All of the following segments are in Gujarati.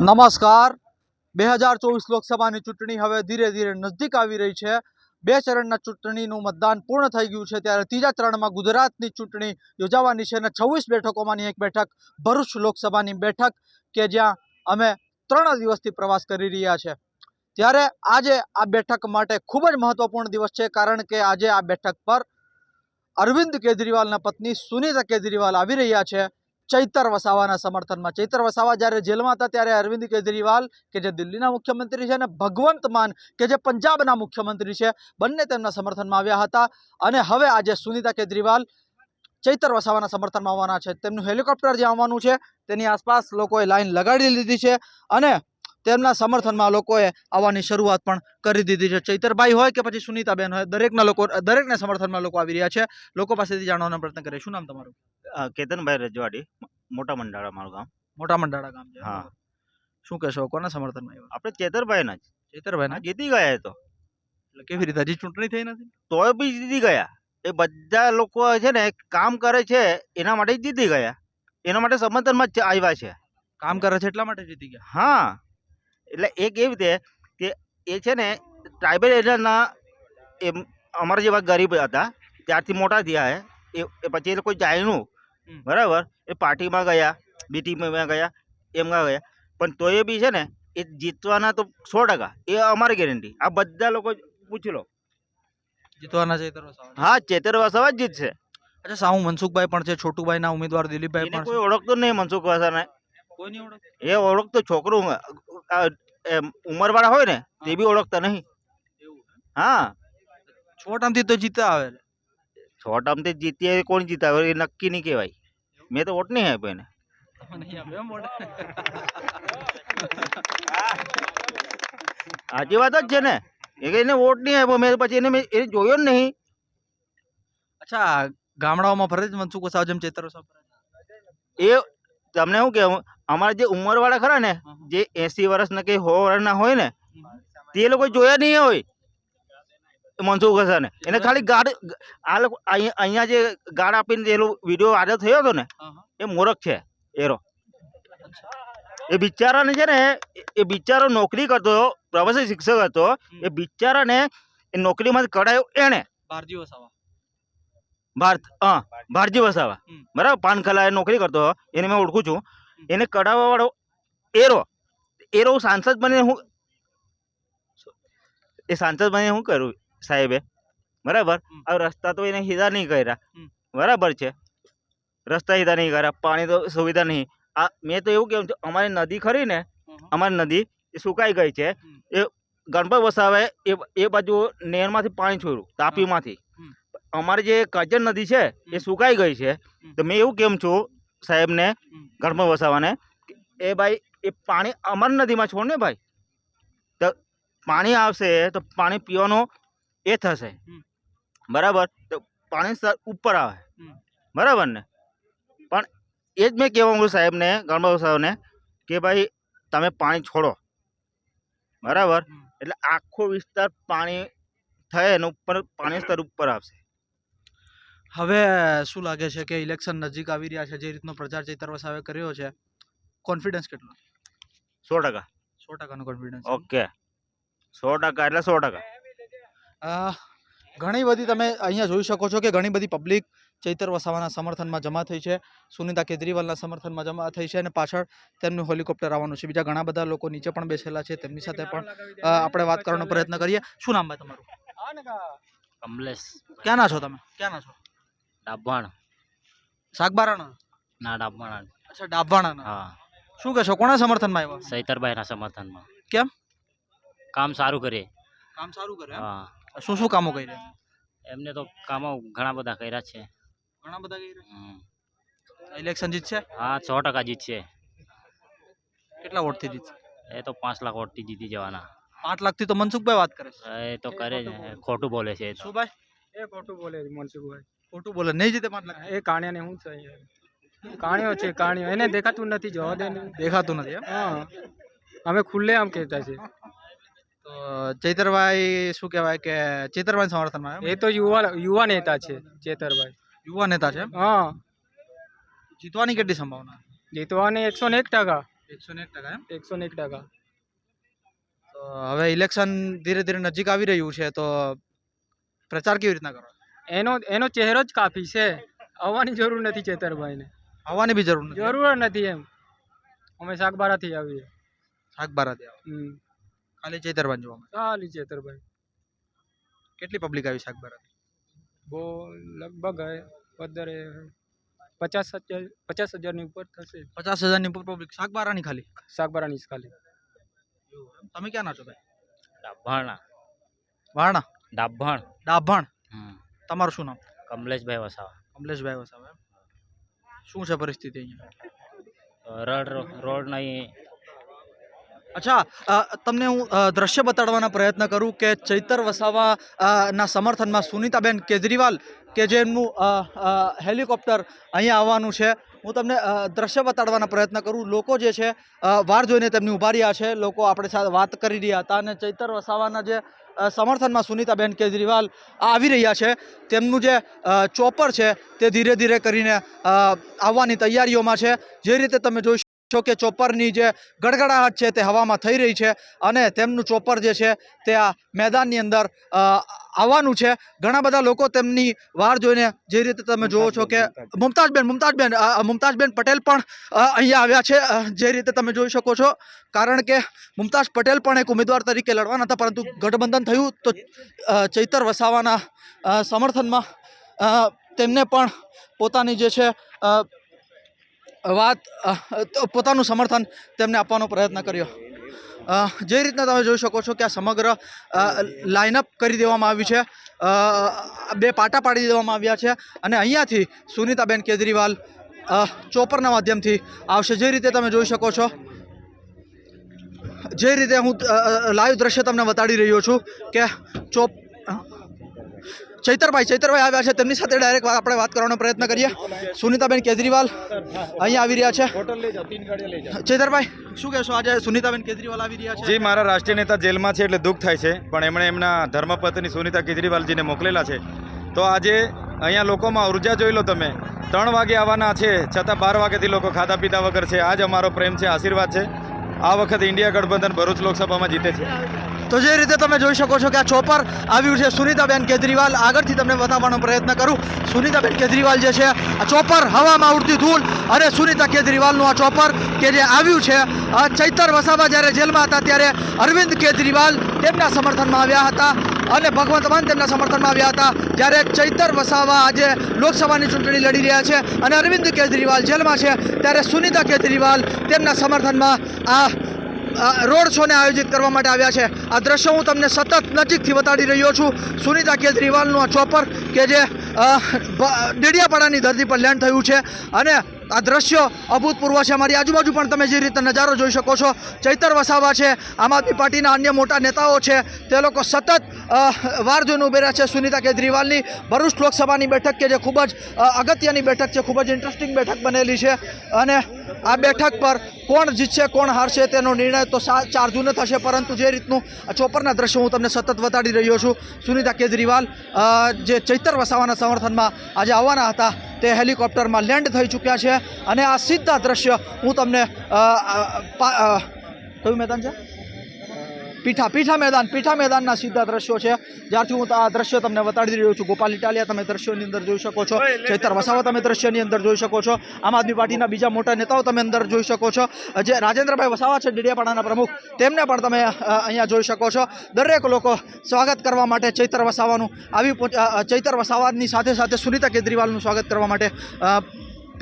નમસ્કાર. બે હજાર ચોવીસ લોકસભાની ચૂંટણી હવે ધીરે ધીરે નજદીક આવી રહી છે. બે ચરણના ચૂંટણીનું મતદાન પૂર્ણ થઈ ગયું છે ત્યારે ત્રીજા ચરણમાં ગુજરાતની ચૂંટણી યોજાવાની છે અને છવ્વીસ બેઠકોમાંની એક બેઠક ભરૂચ લોકસભાની બેઠક કે જ્યાં અમે ત્રણ દિવસથી પ્રવાસ કરી રહ્યા છે. ત્યારે આજે આ બેઠક માટે ખૂબ જ મહત્વપૂર્ણ દિવસ છે કારણ કે આજે આ બેઠક પર અરવિંદ કેજરીવાલના પત્ની સુનીતા કેજરીવાલ આવી રહ્યા છે. ચૈતર વસાવાના સમર્થનમાં. ચૈતર વસાવા જ્યારે જેલમાં હતા ત્યારે અરવિંદ કેજરીવાલ, કે જે દિલ્હીના મુખ્યમંત્રી છે, અને ભગવંત માન, કે જે પંજાબના મુખ્યમંત્રી છે, બંને તેમના સમર્થનમાં આવ્યા હતા. અને હવે આજે સુનિતા કેજરીવાલ ચૈતર વસાવાના સમર્થનમાં આવવાના છે. તેમનું હેલિકોપ્ટર જે આવવાનું છે, તેની આસપાસ લોકોએ લાઈન લગાડી લીધી છે. અને તેમના સમર્થનમાં લોકોએ આવવાની શરૂઆત પણ કરી દીધી છે. ચૈતરભાઈ હોય કે પછી સુનીતાબેન હોય દરેકના લોકો દરેકના સમર્થનમાં લોકો આવી રહ્યા છે. લોકો પાસેથી જાણવાનો પ્રયત્ન કરે શું નામ તમારું? કેતનભાઈ રજવાડી મોટા મંડાળા મારું ગામ. મોટા મંડાળા ગામ છે. હા. શું કહેશો કોના સમર્થનમાં આવ્યા? આપણે ચેતરભાઈના જ. ચેતરભાઈના જીતી ગયા તો. એટલે કેવી રીતે હજી ચૂંટણી થઈ નથી? તોય બી જીતી ગયા. એ બધા લોકો છે ને કામ કરે છે એના માટે જીતી ગયા. એના માટે સમર્થનમાં જ આવ્યા છે. કામ કરે છે એટલા માટે જીતી ગયા? હા. એટલે એક એવી રીતે કે એ છે ને ટ્રાઇબલ એરિયાના એમ અમારા જેવા ગરીબ હતા ત્યારથી મોટા થયા એ એ પછી એ લોકો જાણ્યું. બરાબર? એ પાર્ટીમાં ગયા બીટીમાં ગયા એમાં ગયા. પણ તોય બી છે ને એ જીતવાના તો સો ટકા. એ અમારી ગેરંટી આ બધા લોકો પૂછી લો. જીતવાના ચૈતર હા ચેતર વસાવા જ જીતશે. અચ્છા સાહુ મનસુખભાઈ પણ છે છોટુભાઈના ઉમેદવાર દિલીપભાઈ પણ કોઈ ઓળખતો નહીં મનસુખ વસાને. એ ઓળખતો છોકરો ઉંમરવાળા હોય ને તે બી ઓળખતા નહીં. હા? છોટ છોટામથી તો જીતા આવે છ ટર્મથી જીતીએ એ કોણ જીતા આવે? એ નક્કી નહીં કહેવાય. મેં તો વોટ નહીં આપ્યો એને. સાચી વાત જ છે ને. એ એને વોટ નહીં આપ્યો મેં પછી એને મેં એને જોયો જ નહીં. અચ્છા ગામડાઓમાં ફરે છે મનસુખ વસાવા જેમ ચૈતર? એ તમને શું કહેવું અમારા જે ઉંમરવાળા ખરા ને જે એસી વર્ષના કે સો વર્ષના હોય ને તે લોકો જોયા નહીં હોય. મનસુખ હસન એને ખાલી ગાડ આ લોકો અહીંયા જે ગાડ આપીને જે વીડિયો વાયરલ થયો હતો ને. એ મોરખ છે એરો. એ બિચારાને છે ને એ- બિચારો નોકરી કરતો પ્રવાસી શિક્ષક હતો એ બિચારાને એ નોકરીમાંથી કઢાયો એણે. ભારજી વસાવા ભારત હા ભારજી વસાવા બરાબર? પાનખલા નોકરી કરતો એને મેં ઓળખું છું. એને કઢાવવા વાળો એરો. એરો સાંસદ બનીને હું એ સાંસદ બનીને શું કરું સાહેબે. બરાબર? આ રસ્તા તો એને સીધા નહીં કર્યા. બરાબર છે. રસ્તા સીધા નહીં કર્યા. પાણી તો સુવિધા નહીં. આ મેં તો એવું કેવું છું અમારી નદી ખરી ને અમારી નદી એ સુકાઈ ગઈ છે. એ ગણપત વસાવે એ એ બાજુ નહેરમાંથી પાણી છોડ્યું તાપીમાંથી. અમારી જે કાજલ નદી છે એ સુકાઈ ગઈ છે. તો મેં એવું કેમ છું સાહેબને ઘરમાં વસાવાને એ ભાઈ એ પાણી અમારી નદીમાં છોડ ને ભાઈ? તો પાણી આવશે તો પાણી પીવાનું એ થશે. બરાબર? તો પાણી સ્તર ઉપર આવે. બરાબર ને? પણ એ જ મેં કહેવા માંગુ સાહેબને ગણપત સાહેબને કે ભાઈ તમે પાણી છોડો. બરાબર? એટલે આખો વિસ્તાર પાણી થાય એનું ઉપર પાણી સ્તર ઉપર આવશે. હવે શું લાગે છે કે ઇલેક્શન નજીક આવી રહ્યા છે? જે રીતનો પ્રચાર ચૈતર વસાવે કર્યો છે કોન્ફિડન્સ કેટલો? સો ટકા. સો ટકાનો કોન્ફિડન્સ ઓકે. સો ટકા એટલે સો ટકા. ઘણી બધી તમે અહીંયા જોઈ શકો છો કે ઘણી બધી પબ્લિક ચૈતર વસાવાના સમર્થનમાં જમા થઈ છે. સુનિતા કેજરીવાલના સમર્થનમાં જમા થઈ છે અને પાછળ તેમનું હેલિકોપ્ટર આવવાનું છે. બીજા ઘણા બધા લોકો નીચે પણ બેસેલા છે. તેમની સાથે પણ આપણે વાત કરવાનો પ્રયત્ન કરીએ. શું નામ ભાઈ તમારું? કમલેશ. ક્યાંના છો તમે? ક્યાંના છો? ડાભાણ શાકબારાણા ના ડાબાણા અચ્છા ડાભાણાના હા. શું કહેશો કોના સમર્થનમાં આવ્યા? સૈતરભાઈના સમર્થનમાં. કેમ? કામ સારું કરે. કામ સારું કરે હા. શું શું કામો કરી રહ્યા એમને તો કામો ઘણા બધા કર્યા છે. ઘણા બધા કર્યા. ઇલેક્શન જીતશે હા છ ટકા જીતશે કેટલા વોટથી જીતશે એ તો પાંચ લાખ વોટથી જીતી જવાના. પાંચ લાખથી તો મનસુખભાઈ વાત કરે છે. એ તો કરે જ ખોટું બોલે છે એ શું ભાઈ? એ ખોટું બોલે છે મનસુખભાઈ. ખોટું બોલે નહીં જીતે પાંચ લાખ એ કાણિયાને શું છે? કાણિયો છે કાણિયો. એને દેખાતું નથી જવા દે દેખાતું નથી હા. અમે ખુલ્લે આમ કહેતા છે તો ચૈતરભાઈ શું કહેવાય કે ચેતરભાઈ સમર્થનમાં એ તો યુવા યુવા નેતા છે ચેતરભાઈ. યુવા નેતા છે હા. જીતવાની કેટલી સંભાવના? જીતવાની એકસો ને એક ટકા. એકસો ને એક ટકા એમ? એકસો ને એક ટકા. તો હવે ઇલેક્શન ધીરે ધીરે નજીક આવી રહ્યું છે તો પ્રચાર કેવી રીતના કરો? એનો એનો ચહેરો જ કાફી છે. આવવાની જરૂર નથી ચેતરભાઈને. આવવાની બી જરૂર નથી. જરૂર નથી એમ. અમે શાકબારાથી આવીએ. શાકબારાથી આવીએ હમ. ખાલી ચેતરભાઈ જોવા ખાલી ચેતરભાઈ કેટલી પબ્લિક આવી શાકબારાથી? બહુ લગભગ વધારે પચાસ હજાર પચાસ હજારની ઉપર થશે. પચાસ હજારની ઉપર પબ્લિક શાકબારાની ખાલી? શાકબારાની જ ખાલી. તમે ક્યાં ના છો ભાઈ? ડાભાણા. વાણા? ડાભાણ. ડાભણ. તમારું શું નામ? કમલેશભાઈ વસાવા. કમલેશભાઈ વસાવા શું છે પરિસ્થિતિ અહીંયા? રોડ રોડ નહીં. અચ્છા તમને હું દ્રશ્ય બતાડવાના પ્રયત્ન કરું કે ચૈતર વસાવા ના સમર્થનમાં સુનીતાબેન કેજરીવાલ કે જેમનું હેલિકોપ્ટર અહીંયા આવવાનું છે. હું તમને દ્રશ્ય બતાડવાનો પ્રયત્ન કરું. લોકો જે છે વાર જોઈને તેમની ઊભા રહ્યા છે. લોકો આપણે સાથે વાત કરી રહ્યા હતા અને ચૈતર વસાવાના જે સમર્થનમાં સુનીતાબેન કેજરીવાલ આવી રહ્યા છે. તેમનું જે ચોપર છે તે ધીરે ધીરે કરીને આવવાની તૈયારીઓમાં છે. જે રીતે તમે જોઈ છો કે ચોપરની જે ગડગડાહટ છે તે હવામાં થઈ રહી છે અને તેમનું ચોપર જે છે તે આ મેદાનની અંદર આવવાનું છે. ઘણા બધા લોકો તેમની વાર જોઈને જે રીતે તમે જુઓ છો કે મુમતાજબેન. મુમતાજબેન મુમતાજબેન પટેલ પણ અહીંયા આવ્યા છે જે રીતે તમે જોઈ શકો છો. કારણ કે મુમતાજ પટેલ પણ એક ઉમેદવાર તરીકે લડવાના હતા પરંતુ ગઠબંધન થયું તો ચૈતર વસાવાના સમર્થનમાં તેમને પણ પોતાની જે છે વાત પોતાનું સમર્થન તેમને આપવાનો પ્રયત્ન કર્યો. જે રીતના તમે જોઈ શકો છો કે આ સમગ્ર લાઇનઅપ કરી દેવામાં આવ્યું છે. બે પાટા પાડી દેવામાં આવ્યા છે અને અહીંયાથી સુનીતાબેન કેજરીવાલ ચોપરના માધ્યમથી આવશે. જે રીતે તમે જોઈ શકો છો, જે રીતે હું લાઈવ દ્રશ્ય તમને બતાડી રહ્યો છું કે ચોપ ચૈતરભાઈ ચૈતરભાઈ આવ્યા છે. તેમની સાથે ડાયરેક્ટ આપણે વાત કરવાનો પ્રયત્ન કરીએ. સુનિતાબેન કેજરીવાલ અહીંયા આવી રહ્યા છે. ચૈતરભાઈ શું કહેશો આજે? સુનીતાબેન કેજરીવાલ આવી રહ્યા છે. જી મારા રાષ્ટ્રીય નેતા જેલમાં છે એટલે દુઃખ થાય છે. પણ એમણે એમના ધર્મપત્ની સુનીતા કેજરીવાલજીને મોકલેલા છે. તો આજે અહીંયા લોકોમાં ઊર્જા જોઈ લો તમે. ત્રણ વાગે આવવાના છે છતાં બાર વાગ્યાથી લોકો ખાધા પીધા વગર છે. આ અમારો પ્રેમ છે આશીર્વાદ છે. આ વખત ઇન્ડિયા ગઠબંધન ભરૂચ લોકસભામાં જીતે છે. તો જે રીતે તમે જોઈ શકો છો કે આ ચોપર આવ્યું છે સુનીતાબેન કેજરીવાલ. આગળથી તમને બતાવવાનો પ્રયત્ન કરું. સુનીતાબેન કેજરીવાલ જે છે, આ ચોપર હવામાં ઉડતી ધૂલ અને સુનીતા કેજરીવાલનું આ ચોપર કે જે આવ્યું છે ચૈતર વસાવા જ્યારે જેલમાં હતા ત્યારે અરવિંદ કેજરીવાલ તેમના સમર્થનમાં આવ્યા હતા અને ભગવંત માન તેમના સમર્થનમાં આવ્યા હતા જ્યારે ચૈતર વસાવા આજે લોકસભાની ચૂંટણી લડી રહ્યા છે અને અરવિંદ કેજરીવાલ જેલમાં છે ત્યારે સુનીતા કેજરીવાલ તેમના સમર્થનમાં આ રોડ શોને આયોજિત કરવા માટે આવ્યા છે. આ દ્રશ્ય હું તમને સતત નજીકથી બતાડી રહ્યો છું. સુનિતા કેજરીવાલનું આ ચોપર કે જે ડેડિયાપાડાની ધરતી પર લેન્ડ થયું છે. અને આ દ્રશ્ય અભૂતપૂર્વ છે. મારી આજુબાજુ પણ તમે જે રીતે નજારો જોઈ શકો છો. ચૈતર વસાવા છે, આમ આદમી પાર્ટીના અન્ય મોટા નેતાઓ છે. તે લોકો સતત વાર જોઈને ઊભી રહ્યા છે સુનીતા કેજરીવાલની. ભરૂચ લોકસભાની બેઠક કે જે ખૂબ જ અગત્યની બેઠક છે, ખૂબ જ ઇન્ટરેસ્ટિંગ બેઠક બનેલી છે. અને આ બેઠક પર કોણ જીતશે, કોણ હારશે તેનો નિર્ણય તો ચાર જૂને થશે. પરંતુ જે રીતનું ચોપરના દ્રશ્યો હું તમને સતત વતાડી રહ્યો છું. સુનીતા કેજરીવાલ જે ચૈતર વસાવાના સમર્થનમાં આજે આવવાના હતા. તે હેલિકોપ્ટરમાં લેન્ડ થઈ ચૂક્યા છે. અને આ સીધા દ્રશ્ય હું તમને કયું મેદાન છે? પીઠા પીઠા મેદાન પીઠા મેદાનના સીધા દ્રશ્યો છે. જ્યારથી હું આ દ્રશ્ય તમને બતાડી રહ્યો છું. ગોપાલ ઇટાલિયા તમે દ્રશ્યોની અંદર જોઈ શકો છો. ચૈતર વસાવા તમે દ્રશ્યની અંદર જોઈ શકો છો. આમ આદમી પાર્ટીના બીજા મોટા નેતાઓ તમે અંદર જોઈ શકો છો. જે રાજેન્દ્રભાઈ વસાવા છે ડેડિયાપાડાના પ્રમુખ તેમને પણ તમે અહીંયા જોઈ શકો છો. દરેક લોકો સ્વાગત કરવા માટે ચૈતર વસાવાનું આવી ચૈતર વસાવાની સાથે સાથે સુનીતા કેજરીવાલનું સ્વાગત કરવા માટે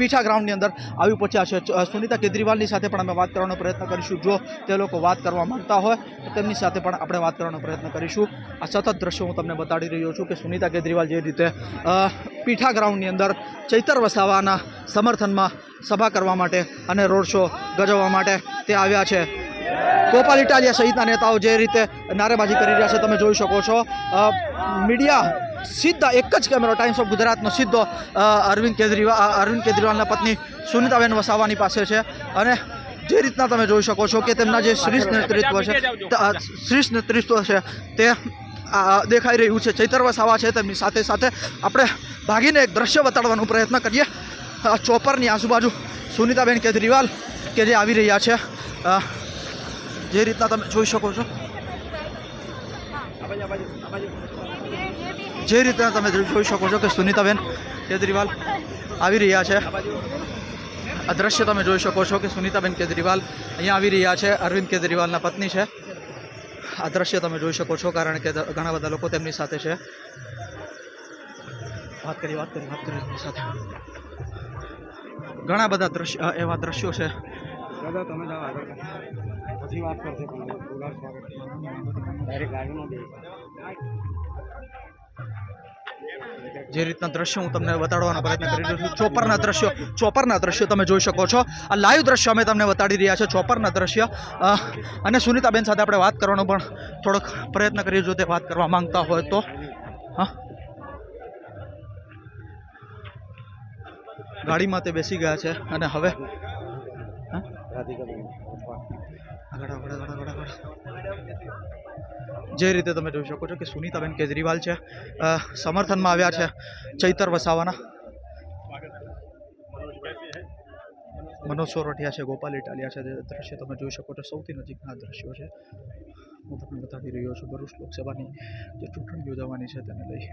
પીઠા ગ્રાઉન્ડની અંદર આવી પહોંચ્યા છે. સુનિતા કેજરીવાલની સાથે પણ અમે વાત કરવાનો પ્રયત્ન કરીશું. જો તે લોકો વાત કરવા માંગતા હોય, તો તેમની સાથે પણ આપણે વાત કરવાનો પ્રયત્ન કરીશું. આ સતત દ્રશ્યો હું તમને બતાડી રહ્યો છું કે સુનીતા કેજરીવાલ જે રીતે પીઠા ગ્રાઉન્ડની અંદર ચૈતર વસાવાના સમર્થનમાં સભા કરવા માટે અને રોડ શો ગજવવા માટે તે આવ્યા છે. ગોપાલ ઇટાલિયા સહિતના નેતાઓ જે રીતે નારેબાજી કરી રહ્યા છે, તમે જોઈ શકો છો. મીડિયા સીધા એક જ કેમેરો ટાઈમ્સ ઓફ ગુજરાતનો સીધો અરવિંદ કેજરીવાલ અરવિંદ કેજરીવાલના પત્ની સુનિતાબેન વસાવાની પાસે છે. અને જે રીતના તમે જોઈ શકો છો કે તેમના જે શ્રેષ્ઠ નેતૃત્વ છે શ્રેષ્ઠ નેતૃત્વ છે, તે દેખાઈ રહ્યું છે. ચૈતર વસાવા છે, તેમની સાથે સાથે આપણે ભાગીને એક દ્રશ્ય બતાડવાનો પ્રયત્ન કરીએ. ચોપરની આજુબાજુ સુનિતાબેન કેજરીવાલ કે જે આવી રહ્યા છે. જે રીતના તમે જોઈ શકો છો. જે રીતના તમે જોઈ શકો છો કે સુનીતાબેન કેજરીવાલ આવી રહ્યા છે. આ દ્રશ્ય તમે જોઈ શકો છો કે સુનીતાબેન કેજરીવાલ અહીંયા આવી રહ્યા છે. અરવિંદ કેજરીવાલના પત્ની છે. આ દ્રશ્ય તમે જોઈ શકો છો કારણ કે ઘણા બધા લોકો તેમની સાથે છે. વાત કરી વાત કરી વાત કરી સાથે. ઘણા બધા દ્રશ્ય એવા દ્રશ્યો છે. જે રીતના દ્રશ્યો હું તમને બતાડવાનો પ્રયત્ન કરી રહ્યો છું ચોપરના દ્રશ્યો ચોપરના દ્રશ્યો તમે જોઈ શકો છો. આ લાઈવ દ્રશ્ય અમે તમને બતાડી રહ્યા છે ચોપરના દ્રશ્ય. અને સુનિતાબેન સાથે આપણે વાત કરવાનો પણ થોડોક પ્રયત્ન કરીએ જો તે વાત કરવા માંગતા હોય તો. હા. ગાડીમાં તે બેસી ગયા છે અને હવે આગળ, આગળ, આગળ, આગળ. જે રીતે તમે જોઈ શકો છો કે સુનીતાબેન કેજરીવાલ છે. સમર્થનમાં આવ્યા છે ચૈતર વસાવાના. મનોજ સોરઠિયા છે, ગોપાલ ઇટાલિયા છે. જે દ્રશ્ય તમે જોઈ શકો છો, સૌથી નજીકના દ્રશ્યો છે. હું તમને બતાવી રહ્યો છું ભરૂચ લોકસભાની જે ચૂંટણી યોજાવાની છે તેને લઈ.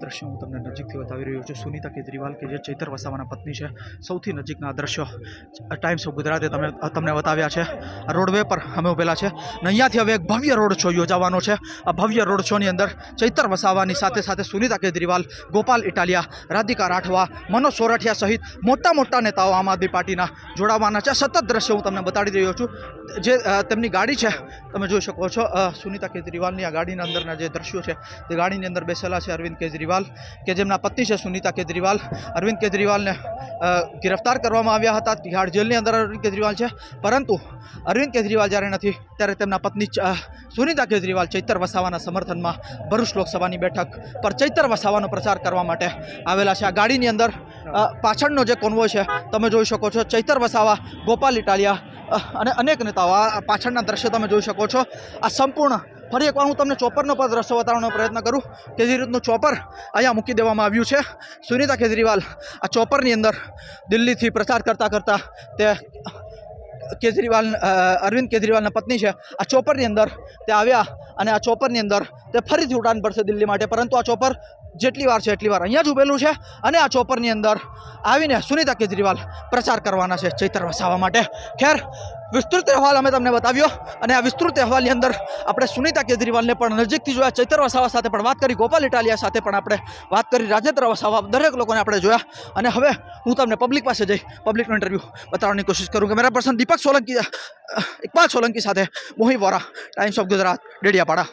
દ્રશ્ય હું તમને નજીકથી બતાવી રહ્યો છું. સુનીતા કેજરીવાલ કે જે ચૈતર વસાવાના પત્ની છે, સૌથી નજીકના દ્રશ્યો ટાઈમ્સ ઓફ ગુજરાતે તમે તમને બતાવ્યા છે. આ રોડવે પર અમે ઉભેલા છે અને અહીંયાથી હવે એક ભવ્ય રોડ શો યોજાવાનો છે. આ ભવ્ય રોડ શોની અંદર ચૈતર વસાવાની સાથે સાથે સુનીતા કેજરીવાલ, ગોપાલ ઇટાલિયા, રાધિકા રાઠવા, મનોજ સોરઠિયા સહિત મોટા મોટા નેતાઓ આમ આદમી પાર્ટીના જોડાવાના છે. સતત દ્રશ્ય હું તમને બતાડી રહ્યો છું. જે તેમની ગાડી છે, તમે જોઈ શકો છો. સુનીતા કેજરીવાલની આ ગાડીના અંદરના જે દ્રશ્યો છે, તે ગાડીની અંદર બેસેલા છે અરવિંદ કેજરીવાલ, કે જેમના પત્ની છે સુનિતા કેજરીવાલ. અરવિંદ કેજરીવાલને ગિરફ્તાર કરવામાં આવ્યા હતા. તિહાડ જેલની અંદર અરવિંદ કેજરીવાલ છે. પરંતુ અરવિંદ કેજરીવાલ જ્યારે નથી, ત્યારે તેમના પત્ની સુનિતા કેજરીવાલ ચૈતર વસાવાના સમર્થનમાં ભરૂચ લોકસભાની બેઠક પર ચૈતર વસાવાનો પ્રચાર કરવા માટે આવેલા છે. આ ગાડીની અંદર પાછળનો જે કોન્વોય છે, તમે જોઈ શકો છો. ચૈતર વસાવા, ગોપાલ ઇટાલિયા અને અનેક નેતાઓ આ પાછળના દ્રશ્ય તમે જોઈ શકો છો. આ સંપૂર્ણ ફરી એકવાર હું તમને ચોપરનો પણ દ્રશ્ય બતાવવાનો પ્રયત્ન કરું. કે જે રીતનું ચોપર અહીંયા મૂકી દેવામાં આવ્યું છે. સુનીતા કેજરીવાલ આ ચોપરની અંદર દિલ્હીથી પ્રચાર કરતાં કરતાં તે કેજરીવાલ અરવિંદ કેજરીવાલના પત્ની છે. આ ચોપરની અંદર તે આવ્યા અને આ ચોપરની અંદર તે ફરીથી ઉડાન ભરશે દિલ્હી માટે. પરંતુ આ ચોપર જેટલી વાર છે એટલી વાર અહીંયા જ ઉભેલું છે અને આ ચોપરની અંદર આવીને સુનીતા કેજરીવાલ પ્રચાર કરવાના છે ચૈતર વસાવા માટે. ખેર વિસ્તૃત અહેવાલ અમે તમને બતાવ્યો અને આ વિસ્તૃત અહેવાલની અંદર આપણે સુનિતા કેજરીવાલને પણ નજીકથી જોયા, ચૈતર વસાવા સાથે પણ વાત કરી, ગોપાલ ઇટાલિયા સાથે પણ આપણે વાત કરી, રાજેન્દ્ર વસાવા, દરેક લોકોને આપણે જોયા. અને હવે હું તમને પબ્લિક પાસે જઈ પબ્લિકનું ઇન્ટરવ્યૂ બતાવવાની કોશિશ કરું. કે મેરા પર્સન દીપક સોલંકી ઇકબાલ સોલંકી સાથે મોહી વોરા ટાઈમ્સ ઓફ ગુજરાત ડેડિયાપાડા.